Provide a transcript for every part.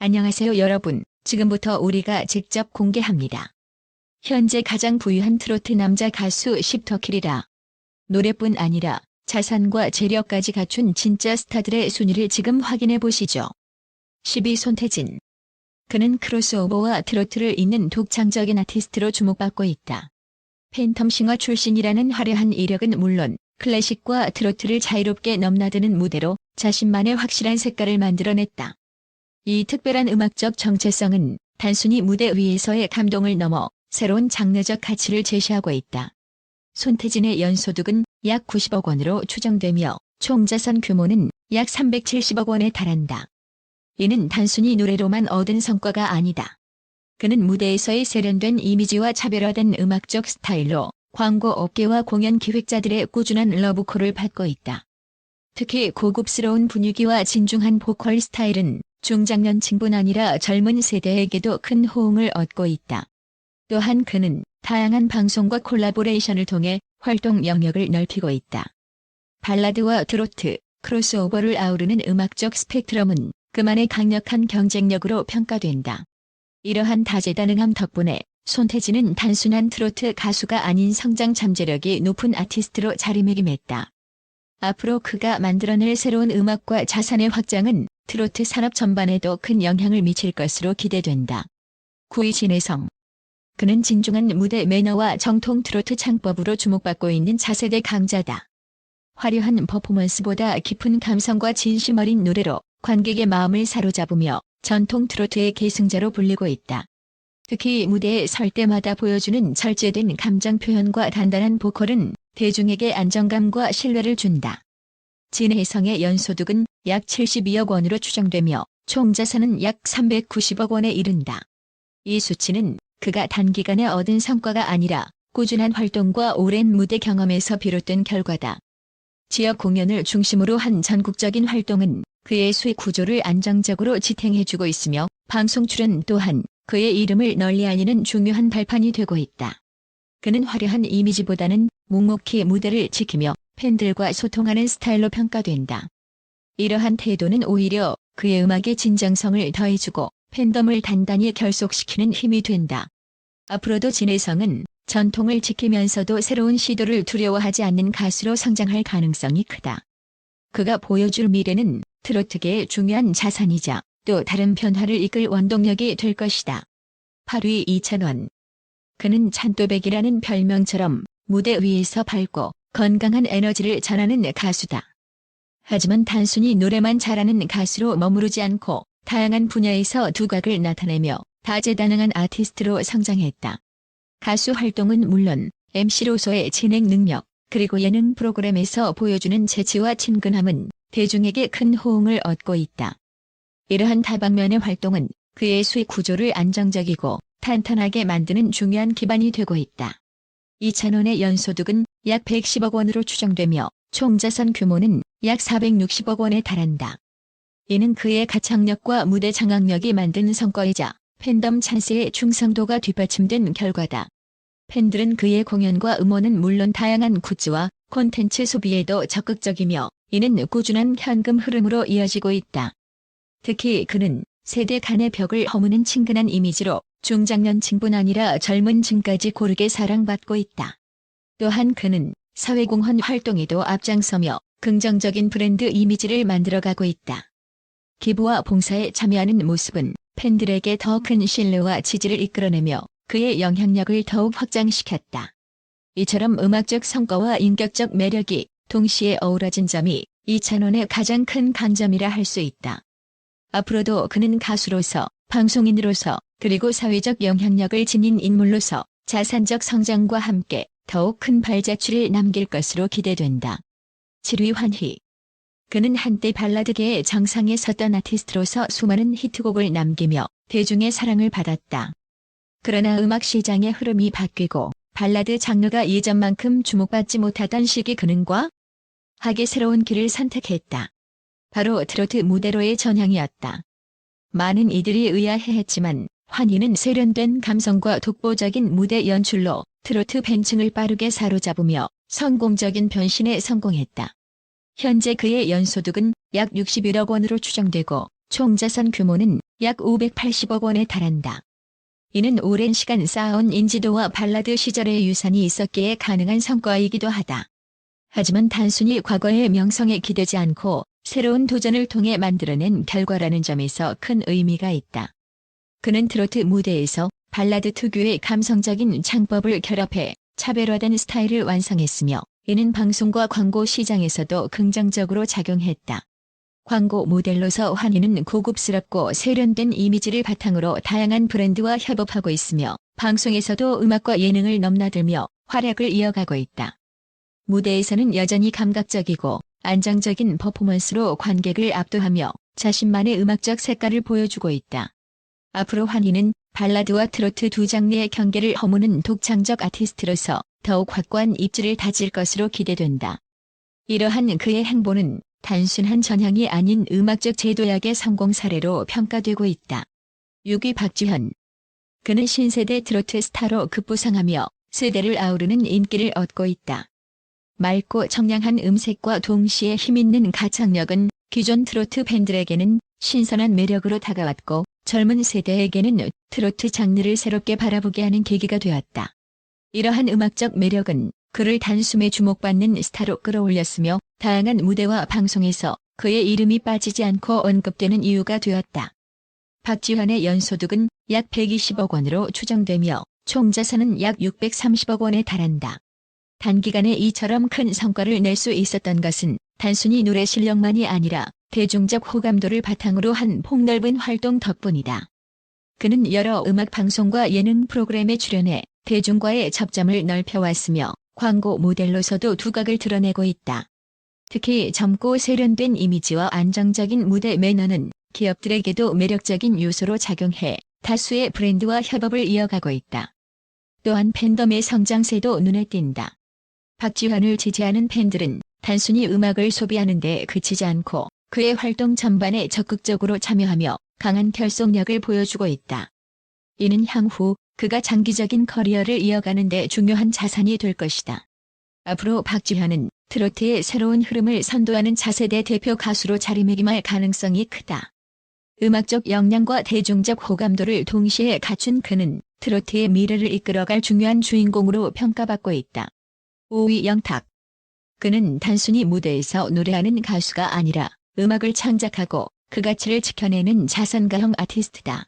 안녕하세요 여러분. 지금부터 우리가 직접 공개합니다. 현재 가장 부유한 트로트 남자 가수 십터킬이라. 노래뿐 아니라 자산과 재력까지 갖춘 진짜 스타들의 순위를 지금 확인해 보시죠. 10위 손태진. 그는 크로스오버와 트로트를 잇는 독창적인 아티스트로 주목받고 있다. 팬텀싱어 출신이라는 화려한 이력은 물론 클래식과 트로트를 자유롭게 넘나드는 무대로 자신만의 확실한 색깔을 만들어냈다. 이 특별한 음악적 정체성은 단순히 무대 위에서의 감동을 넘어 새로운 장르적 가치를 제시하고 있다. 손태진의 연소득은 약 90억 원으로 추정되며 총 자산 규모는 약 370억 원에 달한다. 이는 단순히 노래로만 얻은 성과가 아니다. 그는 무대에서의 세련된 이미지와 차별화된 음악적 스타일로 광고 업계와 공연 기획자들의 꾸준한 러브콜을 받고 있다. 특히 고급스러운 분위기와 진중한 보컬 스타일은 중장년층뿐 아니라 젊은 세대에게도 큰 호응을 얻고 있다. 또한 그는 다양한 방송과 콜라보레이션을 통해 활동 영역을 넓히고 있다. 발라드와 트로트, 크로스오버를 아우르는 음악적 스펙트럼은 그만의 강력한 경쟁력으로 평가된다. 이러한 다재다능함 덕분에 손태진은 단순한 트로트 가수가 아닌 성장 잠재력이 높은 아티스트로 자리매김했다. 앞으로 그가 만들어낼 새로운 음악과 자산의 확장은 트로트 산업 전반에도 큰 영향을 미칠 것으로 기대된다. 9위 진혜성 그는 진중한 무대 매너와 정통 트로트 창법으로 주목받고 있는 차세대 강자다. 화려한 퍼포먼스보다 깊은 감성과 진심 어린 노래로 관객의 마음을 사로잡으며 전통 트로트의 계승자로 불리고 있다. 특히 무대에 설 때마다 보여주는 절제된 감정 표현과 단단한 보컬은 대중에게 안정감과 신뢰를 준다. 진혜성의 연소득은 약 72억 원으로 추정되며 총 자산은 약 390억 원에 이른다. 이 수치는 그가 단기간에 얻은 성과가 아니라 꾸준한 활동과 오랜 무대 경험에서 비롯된 결과다. 지역 공연을 중심으로 한 전국적인 활동은 그의 수익 구조를 안정적으로 지탱해주고 있으며 방송 출연 또한 그의 이름을 널리 알리는 중요한 발판이 되고 있다. 그는 화려한 이미지보다는 묵묵히 무대를 지키며 팬들과 소통하는 스타일로 평가된다. 이러한 태도는 오히려 그의 음악의 진정성을 더해주고 팬덤을 단단히 결속시키는 힘이 된다. 앞으로도 진혜성은 전통을 지키면서도 새로운 시도를 두려워하지 않는 가수로 성장할 가능성이 크다. 그가 보여줄 미래는 트로트계의 중요한 자산이자 또 다른 변화를 이끌 원동력이 될 것이다. 8위 이찬원 그는 찬또백이라는 별명처럼 무대 위에서 밝고 건강한 에너지를 전하는 가수다. 하지만 단순히 노래만 잘하는 가수로 머무르지 않고 다양한 분야에서 두각을 나타내며 다재다능한 아티스트로 성장했다. 가수 활동은 물론 MC로서의 진행 능력, 그리고 예능 프로그램에서 보여주는 재치와 친근함은 대중에게 큰 호응을 얻고 있다. 이러한 다방면의 활동은 그의 수익 구조를 안정적이고 탄탄하게 만드는 중요한 기반이 되고 있다. 이찬원의 연소득은 약 110억 원으로 추정되며 총 자산 규모는 약 460억 원에 달한다. 이는 그의 가창력과 무대 장악력이 만든 성과이자 팬덤 찬스의 충성도가 뒷받침된 결과다. 팬들은 그의 공연과 음원은 물론 다양한 굿즈와 콘텐츠 소비에도 적극적이며 이는 꾸준한 현금 흐름으로 이어지고 있다. 특히 그는 세대 간의 벽을 허무는 친근한 이미지로 중장년층뿐 아니라 젊은 층까지 고르게 사랑받고 있다. 또한 그는 사회공헌 활동에도 앞장서며 긍정적인 브랜드 이미지를 만들어가고 있다. 기부와 봉사에 참여하는 모습은 팬들에게 더 큰 신뢰와 지지를 이끌어내며 그의 영향력을 더욱 확장시켰다. 이처럼 음악적 성과와 인격적 매력이 동시에 어우러진 점이 이찬원의 가장 큰 강점이라 할 수 있다. 앞으로도 그는 가수로서, 방송인으로서, 그리고 사회적 영향력을 지닌 인물로서 자산적 성장과 함께 더욱 큰 발자취를 남길 것으로 기대된다. 7위 환희 그는 한때 발라드계의 정상에 섰던 아티스트로서 수많은 히트곡을 남기며 대중의 사랑을 받았다. 그러나 음악 시장의 흐름이 바뀌고 발라드 장르가 예전만큼 주목받지 못하던 시기 그는과 하게 새로운 길을 선택했다. 바로 트로트 무대로의 전향이었다. 많은 이들이 의아해했지만 환희는 세련된 감성과 독보적인 무대 연출로 트로트 팬층을 빠르게 사로잡으며 성공적인 변신에 성공했다. 현재 그의 연소득은 약 61억 원으로 추정되고 총 자산 규모는 약 580억 원에 달한다. 이는 오랜 시간 쌓아온 인지도와 발라드 시절의 유산이 있었기에 가능한 성과이기도 하다. 하지만 단순히 과거의 명성에 기대지 않고 새로운 도전을 통해 만들어낸 결과라는 점에서 큰 의미가 있다. 그는 트로트 무대에서 발라드 특유의 감성적인 창법을 결합해 차별화된 스타일을 완성했으며 이는 방송과 광고 시장에서도 긍정적으로 작용했다. 광고 모델로서 환희는 고급스럽고 세련된 이미지를 바탕으로 다양한 브랜드와 협업하고 있으며 방송에서도 음악과 예능을 넘나들며 활약을 이어가고 있다. 무대에서는 여전히 감각적이고 안정적인 퍼포먼스로 관객을 압도하며 자신만의 음악적 색깔을 보여주고 있다. 앞으로 환희는 발라드와 트로트 두 장르의 경계를 허무는 독창적 아티스트로서 더욱 확고한 입지를 다질 것으로 기대된다. 이러한 그의 행보는 단순한 전향이 아닌 음악적 제도약의 성공 사례로 평가되고 있다. 6위 박지현 그는 신세대 트로트 스타로 급부상하며 세대를 아우르는 인기를 얻고 있다. 맑고 청량한 음색과 동시에 힘있는 가창력은 기존 트로트 팬들에게는 신선한 매력으로 다가왔고 젊은 세대에게는 트로트 장르를 새롭게 바라보게 하는 계기가 되었다. 이러한 음악적 매력은 그를 단숨에 주목받는 스타로 끌어올렸으며 다양한 무대와 방송에서 그의 이름이 빠지지 않고 언급되는 이유가 되었다. 박지환의 연소득은 약 120억 원으로 추정되며 총 자산은 약 630억 원에 달한다. 단기간에 이처럼 큰 성과를 낼 수 있었던 것은 단순히 노래 실력만이 아니라 대중적 호감도를 바탕으로 한 폭넓은 활동 덕분이다. 그는 여러 음악 방송과 예능 프로그램에 출연해 대중과의 접점을 넓혀왔으며 광고 모델로서도 두각을 드러내고 있다. 특히 젊고 세련된 이미지와 안정적인 무대 매너는 기업들에게도 매력적인 요소로 작용해 다수의 브랜드와 협업을 이어가고 있다. 또한 팬덤의 성장세도 눈에 띈다. 박지환을 지지하는 팬들은 단순히 음악을 소비하는 데 그치지 않고 그의 활동 전반에 적극적으로 참여하며 강한 결속력을 보여주고 있다. 이는 향후 그가 장기적인 커리어를 이어가는 데 중요한 자산이 될 것이다. 앞으로 박지현은 트로트의 새로운 흐름을 선도하는 차세대 대표 가수로 자리매김할 가능성이 크다. 음악적 역량과 대중적 호감도를 동시에 갖춘 그는 트로트의 미래를 이끌어갈 중요한 주인공으로 평가받고 있다. 5위 영탁. 그는 단순히 무대에서 노래하는 가수가 아니라 음악을 창작하고 그 가치를 지켜내는 자선가형 아티스트다.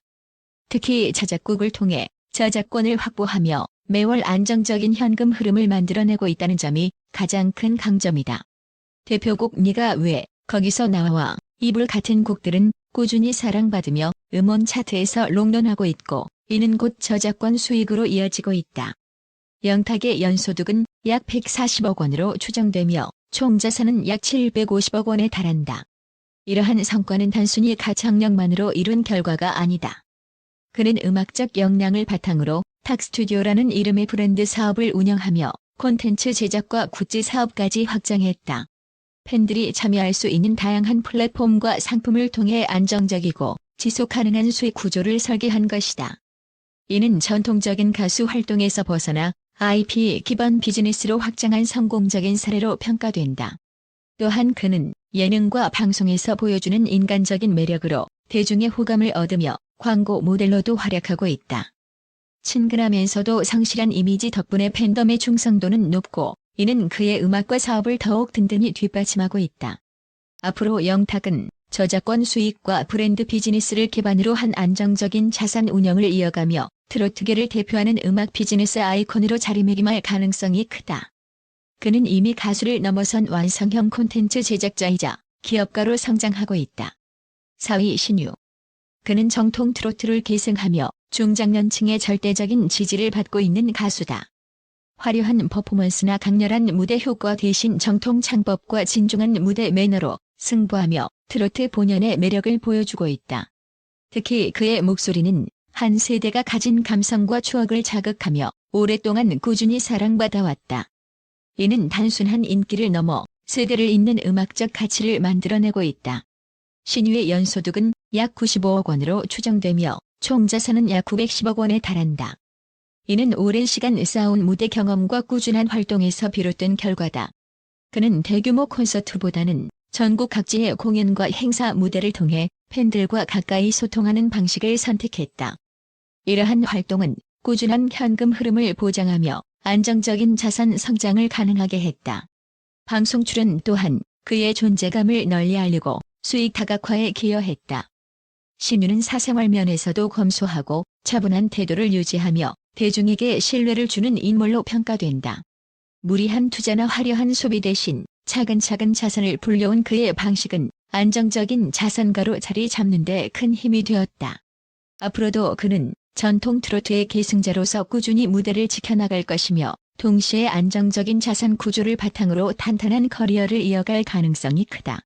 특히 저작곡을 통해 저작권을 확보하며 매월 안정적인 현금 흐름을 만들어내고 있다는 점이 가장 큰 강점이다. 대표곡 니가 왜 거기서 나와 이불 같은 곡들은 꾸준히 사랑받으며 음원 차트에서 롱런하고 있고 이는 곧 저작권 수익으로 이어지고 있다. 영탁의 연소득은 약 140억 원으로 추정되며 총 자산은 약 750억 원에 달한다. 이러한 성과는 단순히 가창력만으로 이룬 결과가 아니다. 그는 음악적 역량을 바탕으로 탁스튜디오라는 이름의 브랜드 사업을 운영하며 콘텐츠 제작과 굿즈 사업까지 확장했다. 팬들이 참여할 수 있는 다양한 플랫폼과 상품을 통해 안정적이고 지속 가능한 수익 구조를 설계한 것이다. 이는 전통적인 가수 활동에서 벗어나 IP 기반 비즈니스로 확장한 성공적인 사례로 평가된다. 또한 그는 예능과 방송에서 보여주는 인간적인 매력으로 대중의 호감을 얻으며 광고 모델로도 활약하고 있다. 친근하면서도 성실한 이미지 덕분에 팬덤의 충성도는 높고 이는 그의 음악과 사업을 더욱 든든히 뒷받침하고 있다. 앞으로 영탁은 저작권 수익과 브랜드 비즈니스를 기반으로 한 안정적인 자산 운영을 이어가며 트로트계를 대표하는 음악 비즈니스 아이콘으로 자리매김할 가능성이 크다. 그는 이미 가수를 넘어선 완성형 콘텐츠 제작자이자 기업가로 성장하고 있다. 4위 신유 그는 정통 트로트를 계승하며 중장년층의 절대적인 지지를 받고 있는 가수다. 화려한 퍼포먼스나 강렬한 무대 효과 대신 정통 창법과 진중한 무대 매너로 승부하며 트로트 본연의 매력을 보여주고 있다. 특히 그의 목소리는 한 세대가 가진 감성과 추억을 자극하며 오랫동안 꾸준히 사랑받아 왔다. 이는 단순한 인기를 넘어 세대를 잇는 음악적 가치를 만들어내고 있다. 신유의 연소득은 약 95억 원으로 추정되며 총 자산은 약 910억 원에 달한다. 이는 오랜 시간 쌓아온 무대 경험과 꾸준한 활동에서 비롯된 결과다. 그는 대규모 콘서트보다는 전국 각지의 공연과 행사 무대를 통해 팬들과 가까이 소통하는 방식을 선택했다. 이러한 활동은 꾸준한 현금 흐름을 보장하며 안정적인 자산 성장을 가능하게 했다. 방송 출연 또한 그의 존재감을 널리 알리고 수익 다각화에 기여했다. 신유는 사생활 면에서도 검소하고 차분한 태도를 유지하며 대중에게 신뢰를 주는 인물로 평가된다. 무리한 투자나 화려한 소비 대신 차근차근 자산을 불려온 그의 방식은 안정적인 자산가로 자리 잡는 데 큰 힘이 되었다. 앞으로도 그는 전통 트로트의 계승자로서 꾸준히 무대를 지켜나갈 것이며 동시에 안정적인 자산 구조를 바탕으로 탄탄한 커리어를 이어갈 가능성이 크다.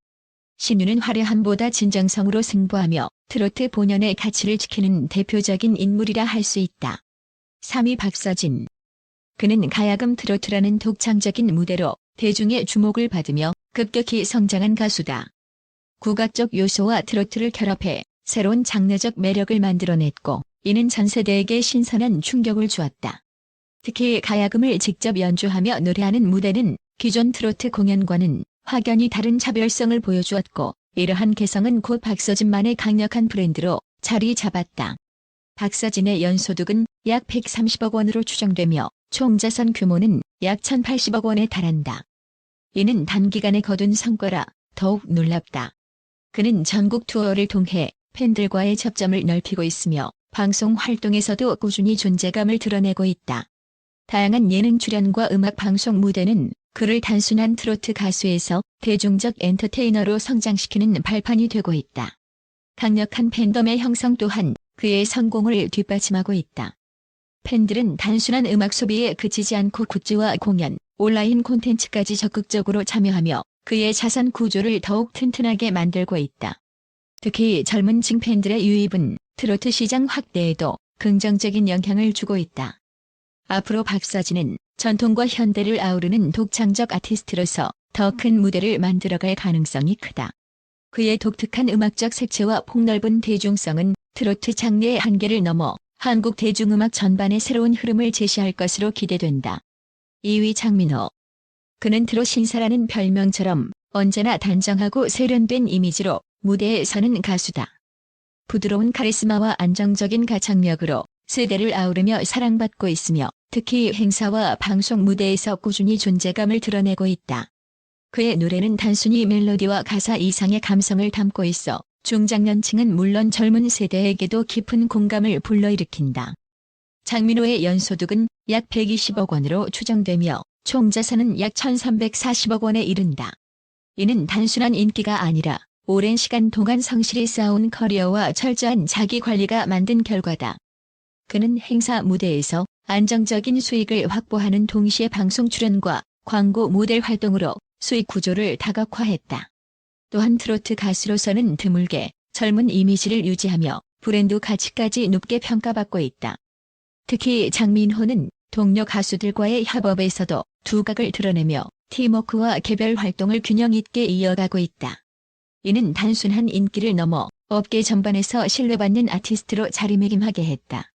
신유는 화려함보다 진정성으로 승부하며 트로트 본연의 가치를 지키는 대표적인 인물이라 할 수 있다. 3위 박서진 그는 가야금 트로트라는 독창적인 무대로 대중의 주목을 받으며 급격히 성장한 가수다. 국악적 요소와 트로트를 결합해 새로운 장르적 매력을 만들어냈고 이는 전 세대에게 신선한 충격을 주었다. 특히 가야금을 직접 연주하며 노래하는 무대는 기존 트로트 공연과는 확연히 다른 차별성을 보여주었고 이러한 개성은 곧 박서진만의 강력한 브랜드로 자리 잡았다. 박서진의 연소득은 약 130억 원으로 추정되며 총 자산 규모는 약 1080억 원에 달한다. 이는 단기간에 거둔 성과라 더욱 놀랍다. 그는 전국 투어를 통해 팬들과의 접점을 넓히고 있으며 방송 활동에서도 꾸준히 존재감을 드러내고 있다. 다양한 예능 출연과 음악 방송 무대는 그를 단순한 트로트 가수에서 대중적 엔터테이너로 성장시키는 발판이 되고 있다. 강력한 팬덤의 형성 또한 그의 성공을 뒷받침하고 있다. 팬들은 단순한 음악 소비에 그치지 않고 굿즈와 공연, 온라인 콘텐츠까지 적극적으로 참여하며 그의 자산 구조를 더욱 튼튼하게 만들고 있다. 특히 젊은 층 팬들의 유입은 트로트 시장 확대에도 긍정적인 영향을 주고 있다. 앞으로 박서진은 전통과 현대를 아우르는 독창적 아티스트로서 더 큰 무대를 만들어갈 가능성이 크다. 그의 독특한 음악적 색채와 폭넓은 대중성은 트로트 장르의 한계를 넘어 한국 대중음악 전반의 새로운 흐름을 제시할 것으로 기대된다. 2위 장민호 그는 트롯 신사라는 별명처럼 언제나 단정하고 세련된 이미지로 무대에 서는 가수다. 부드러운 카리스마와 안정적인 가창력으로 세대를 아우르며 사랑받고 있으며 특히 행사와 방송 무대에서 꾸준히 존재감을 드러내고 있다. 그의 노래는 단순히 멜로디와 가사 이상의 감성을 담고 있어 중장년층은 물론 젊은 세대에게도 깊은 공감을 불러일으킨다. 장민호의 연소득은 약 120억 원으로 추정되며 총 자산은 약 1340억 원에 이른다. 이는 단순한 인기가 아니라 오랜 시간 동안 성실히 쌓아온 커리어와 철저한 자기 관리가 만든 결과다. 그는 행사 무대에서 안정적인 수익을 확보하는 동시에 방송 출연과 광고 모델 활동으로 수익 구조를 다각화했다. 또한 트로트 가수로서는 드물게 젊은 이미지를 유지하며 브랜드 가치까지 높게 평가받고 있다. 특히 장민호는 동료 가수들과의 협업에서도 두각을 드러내며 팀워크와 개별 활동을 균형 있게 이어가고 있다. 이는 단순한 인기를 넘어 업계 전반에서 신뢰받는 아티스트로 자리매김하게 했다.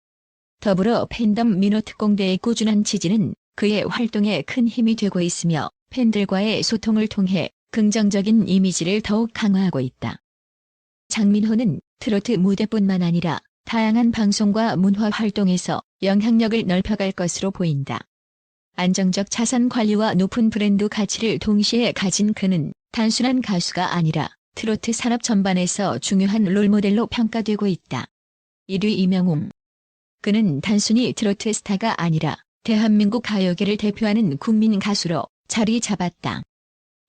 더불어 팬덤 민호 특공대의 꾸준한 지지는 그의 활동에 큰 힘이 되고 있으며 팬들과의 소통을 통해 긍정적인 이미지를 더욱 강화하고 있다. 장민호는 트로트 무대뿐만 아니라 다양한 방송과 문화 활동에서 영향력을 넓혀갈 것으로 보인다. 안정적 자산 관리와 높은 브랜드 가치를 동시에 가진 그는 단순한 가수가 아니라 트로트 산업 전반에서 중요한 롤모델로 평가되고 있다. 1위 이명웅 그는 단순히 트로트 스타가 아니라 대한민국 가요계를 대표하는 국민 가수로 자리 잡았다.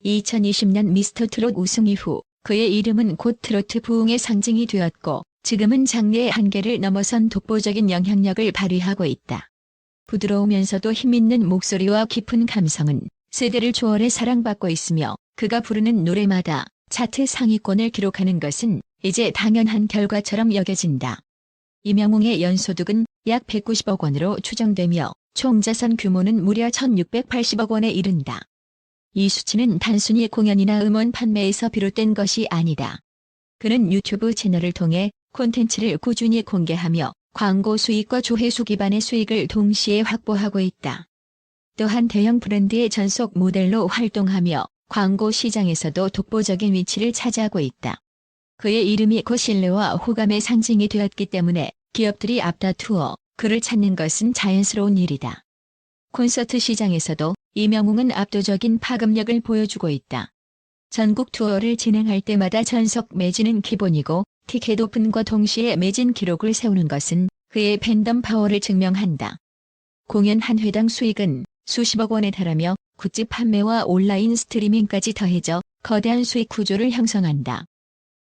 2020년 미스터 트롯 우승 이후 그의 이름은 곧 트로트 부흥의 상징이 되었고 지금은 장르의 한계를 넘어선 독보적인 영향력을 발휘하고 있다. 부드러우면서도 힘있는 목소리와 깊은 감성은 세대를 초월해 사랑받고 있으며 그가 부르는 노래마다 차트 상위권을 기록하는 것은 이제 당연한 결과처럼 여겨진다. 이명웅의 연소득은 약 190억 원으로 추정되며 총 자산 규모는 무려 1680억 원에 이른다. 이 수치는 단순히 공연이나 음원 판매에서 비롯된 것이 아니다. 그는 유튜브 채널을 통해 콘텐츠를 꾸준히 공개하며 광고 수익과 조회수 기반의 수익을 동시에 확보하고 있다. 또한 대형 브랜드의 전속 모델로 활동하며 광고 시장에서도 독보적인 위치를 차지하고 있다. 그의 이름이 곧 신뢰와 호감의 상징이 되었기 때문에 기업들이 앞다투어 그를 찾는 것은 자연스러운 일이다. 콘서트 시장에서도 이명웅은 압도적인 파급력을 보여주고 있다. 전국 투어를 진행할 때마다 전석 매진은 기본이고 티켓 오픈과 동시에 매진 기록을 세우는 것은 그의 팬덤 파워를 증명한다. 공연 한 회당 수익은 수십억 원에 달하며 굿즈 판매와 온라인 스트리밍까지 더해져 거대한 수익 구조를 형성한다.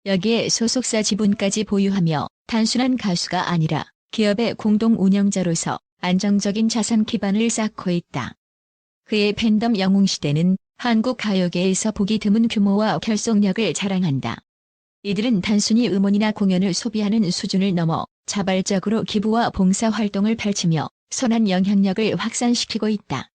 여기에 소속사 지분까지 보유하며 단순한 가수가 아니라 기업의 공동 운영자로서 안정적인 자산 기반을 쌓고 있다. 그의 팬덤 영웅시대는 한국 가요계에서 보기 드문 규모와 결속력을 자랑한다. 이들은 단순히 음원이나 공연을 소비하는 수준을 넘어 자발적으로 기부와 봉사 활동을 펼치며 선한 영향력을 확산시키고 있다.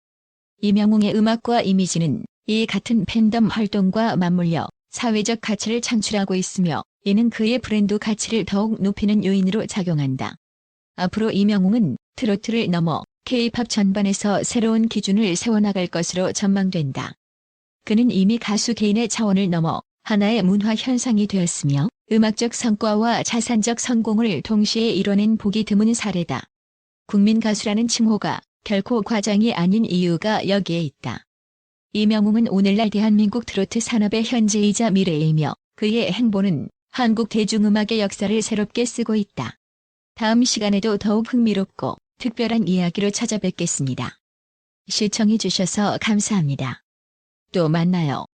이명웅의 음악과 이미지는 이 같은 팬덤 활동과 맞물려 사회적 가치를 창출하고 있으며 이는 그의 브랜드 가치를 더욱 높이는 요인으로 작용한다. 앞으로 이명웅은 트로트를 넘어 K-팝 전반에서 새로운 기준을 세워나갈 것으로 전망된다. 그는 이미 가수 개인의 차원을 넘어 하나의 문화 현상이 되었으며 음악적 성과와 자산적 성공을 동시에 이뤄낸 보기 드문 사례다. 국민 가수라는 칭호가 결코 과장이 아닌 이유가 여기에 있다. 이명웅은 오늘날 대한민국 트로트 산업의 현재이자 미래이며 그의 행보는 한국 대중음악의 역사를 새롭게 쓰고 있다. 다음 시간에도 더욱 흥미롭고 특별한 이야기로 찾아뵙겠습니다. 시청해주셔서 감사합니다. 또 만나요.